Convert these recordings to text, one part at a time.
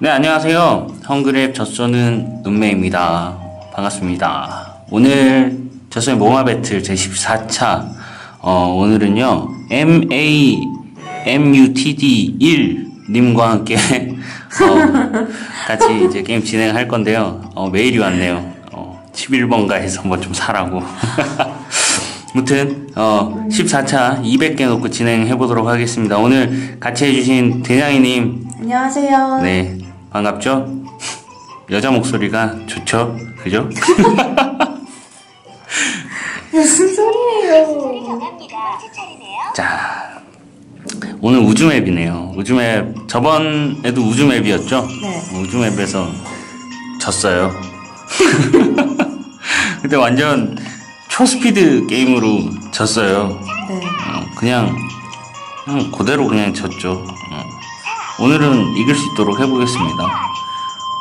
네, 안녕하세요. 헝그랩 젖소는 은매입니다. 반갑습니다. 오늘 젖소의 모마 배틀 제14차. 어, 오늘은요, MA, MUTD 1 님과 함께, 어, 같이 이제 게임 진행할 건데요. 어, 메일이 왔네요. 어, 11번가에서 뭐 좀 사라고. 무튼, 어, 14차 200개 놓고 진행해 보도록 하겠습니다. 오늘 같이 해주신 대냥이님, 안녕하세요. 네, 반갑죠? 여자 목소리가 좋죠? 그죠? 무슨 소리예요? 자, 오늘 우주맵이네요. 우주맵, 저번에도 우주맵이었죠? 네. 우주맵에서 졌어요. 근데 완전 초스피드 게임으로 졌어요. 네. 어, 그냥, 그냥 그대로 그냥 졌죠. 어. 오늘은 이길 수 있도록 해보겠습니다.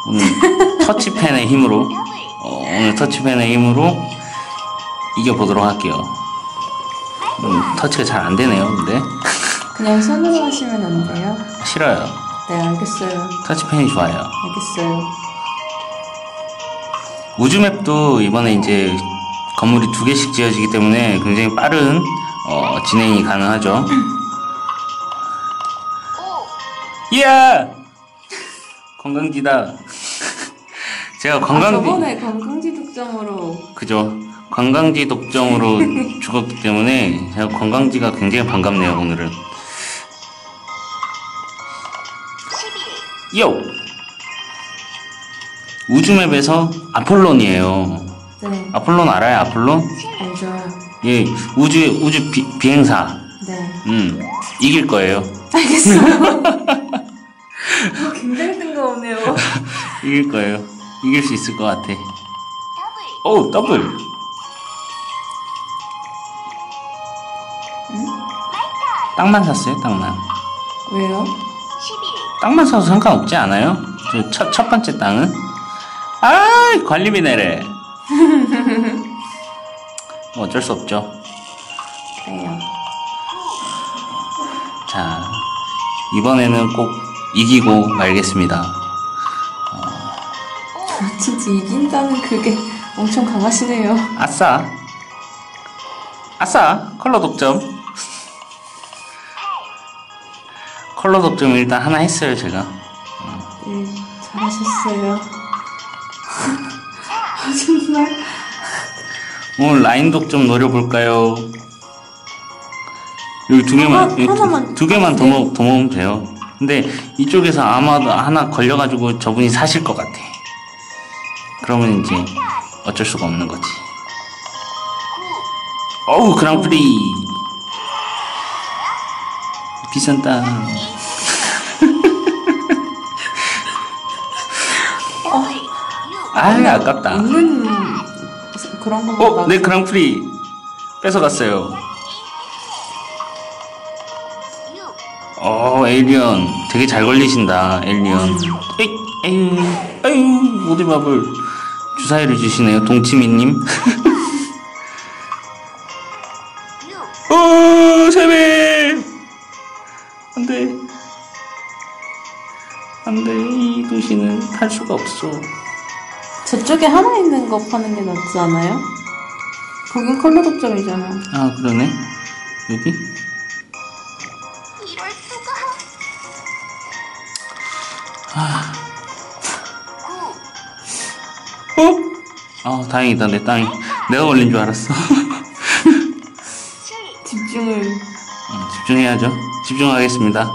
오늘 터치펜의 힘으로, 어, 오늘 터치펜의 힘으로 이겨보도록 할게요. 음, 터치가 잘 안 되네요, 근데. 그냥 손으로 하시면 안 돼요? 싫어요. 네, 알겠어요. 터치펜이 좋아요. 알겠어요. 우주맵도 이번에 이제 건물이 두 개씩 지어지기 때문에 굉장히 빠른 어, 진행이 가능하죠. 이야! 관광지다. 제가 아, 관광지, 저번에 관광지 독점으로 그죠. 관광지 독점으로 죽었기 때문에 제가 관광지가 굉장히 반갑네요, 오늘은. 요! 우주맵에서 아폴론이에요. 네, 아폴론 알아요, 아폴론? 알죠. 예, 우주, 우주 비, 비행사. 네, 음, 이길 거예요. 알겠어요. 어, 굉장히 뜬금없네요. 이길 거예요. 이길 수 있을 것 같아. 오, 더블. 땅만 샀어요, 땅만. 왜요? 땅만 사도 상관없지 않아요? 저 첫, 첫 번째 땅은? 아, 관리비 내래. 뭐 어쩔 수 없죠. 그래요. 자, 이번에는 꼭 이기고 말겠습니다. 아, 진짜 이긴다는 그게 엄청 강하시네요. 아싸. 아싸. 컬러 독점. 컬러 독점 일단 하나 했어요, 제가. 네, 잘하셨어요. 아, 정말. 오늘 라인 독점 노려볼까요? 여기 두 개만, 하나- 여기 두, 하나만 두 개만 더, 네. 먹, 더 먹으면 돼요. 근데 이쪽에서 아마도 하나 걸려가지고 저분이 사실 것 같아. 그러면 이제 어쩔 수가 없는 거지. 어우, 그랑프리! 비싼 땅. 아, 아깝다. 있는 그런 것만 어, 막- 내 그랑프리 뺏어갔어요. 어, 에일리언 되게 잘 걸리신다, 에일리언. 에이, 에이, 에이, 모드밥을 주사위를 주시네요, 동치미님. 오, 세배! 안 돼. 안 돼, 이 도시는 탈 수가 없어. 저쪽에 하나 있는 거 파는 게 낫지 않아요? 거긴 컬러 독점이잖아. 아, 그러네. 여기? 아, 다행이다, 내 땅이. 내가 걸린 줄 알았어. 집중을. 음, 집중해야죠. 집중하겠습니다.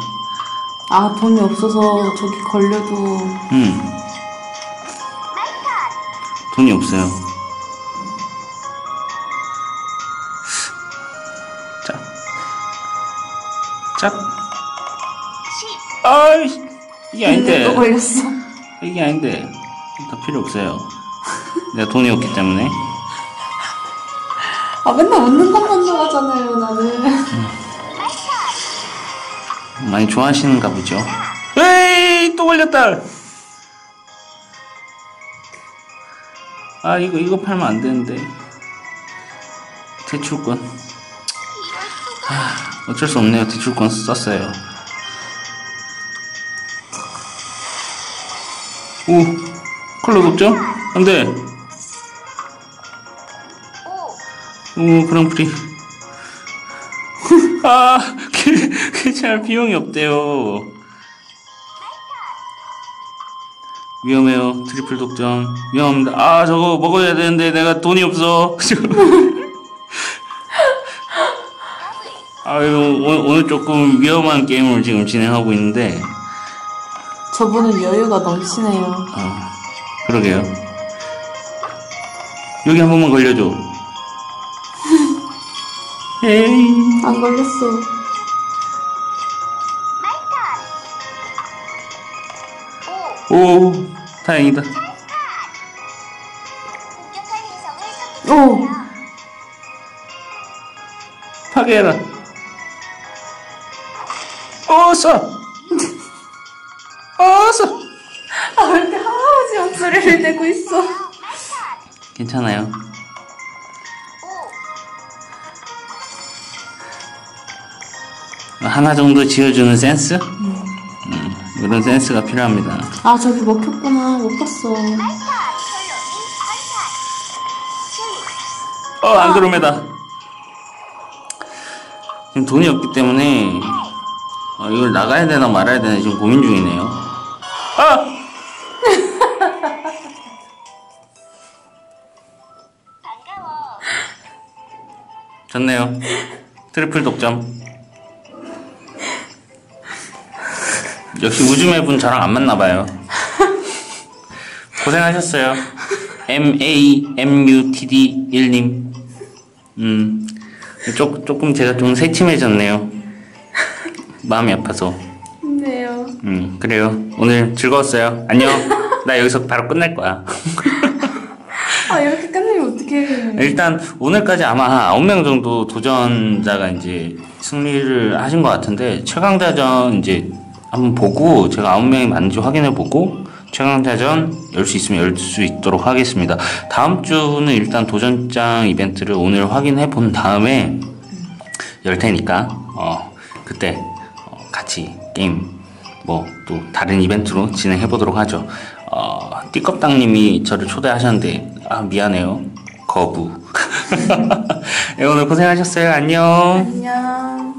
아, 돈이 없어서 저기 걸려도. 음. 돈이 없어요. 짝. 짝. 아이, 이게 아닌데. 또 걸렸어. 이게 아닌데. 다 필요 없어요. 내가 돈이 없기 때문에. 아, 맨날 웃는 것만 나가잖아요, 나는. 많이 좋아하시는가 보죠. 에이, 또 걸렸다! 아, 이거, 이거 팔면 안 되는데. 대출권. 아, 어쩔 수 없네요. 대출권 썼어요. 오, 컬러 독점? 안 돼. 오, 그랑프리. 아, 그, 괜찮아. 비용이 없대요. 위험해요. 트리플 독점. 위험합니다. 아, 저거 먹어야 되는데 내가 돈이 없어. 아유, 오늘, 오늘 조금 위험한 게임을 지금 진행하고 있는데, 저분은 여유가 넘치네요. 어, 그러게요. 여기 한 번만 걸려줘. 에이. 안 걸렸어. 오, 다행이다. 오! 파괴해라. 어서! 어서! 아, 왜 이렇게 할아버지 목소리를 내고 있어? 괜찮아요. 하나 정도 지어주는 센스? 음, 이런 센스가 필요합니다. 아, 저기 먹혔구나. 못 봤어. 어, 안드로메다. 지금 돈이 없기 때문에, 어, 이걸 나가야 되나 말아야 되나 지금 고민 중이네요. 아! 좋네요. 트리플 독점. 역시 우즈맵은 저랑 안 맞나 봐요. 고생하셨어요. M A M U T D 1님. 음, 조, 조금 제가 좀 새침해졌네요. 마음이 아파서. 힘내요. 음, 그래요. 오늘 즐거웠어요. 안녕. 나 여기서 바로 끝낼 거야. 아, 이렇게 끝내면 어떡해. 일단 오늘까지 아마 9명 정도 도전자가 이제 승리를 하신 것 같은데 최강자전 이제 한번 보고 제가 9명이 맞는지 확인해 보고 최강자전 열 수 있으면 열 수 있도록 하겠습니다. 다음 주는 일단 도전장 이벤트를 오늘 확인해 본 다음에 열 테니까 어 그때 어, 같이 게임 뭐 또 다른 이벤트로 진행해 보도록 하죠. 어 띠껍당님이 저를 초대하셨는데 아 미안해요 거부. 네, 오늘 고생하셨어요. 안녕. 안녕.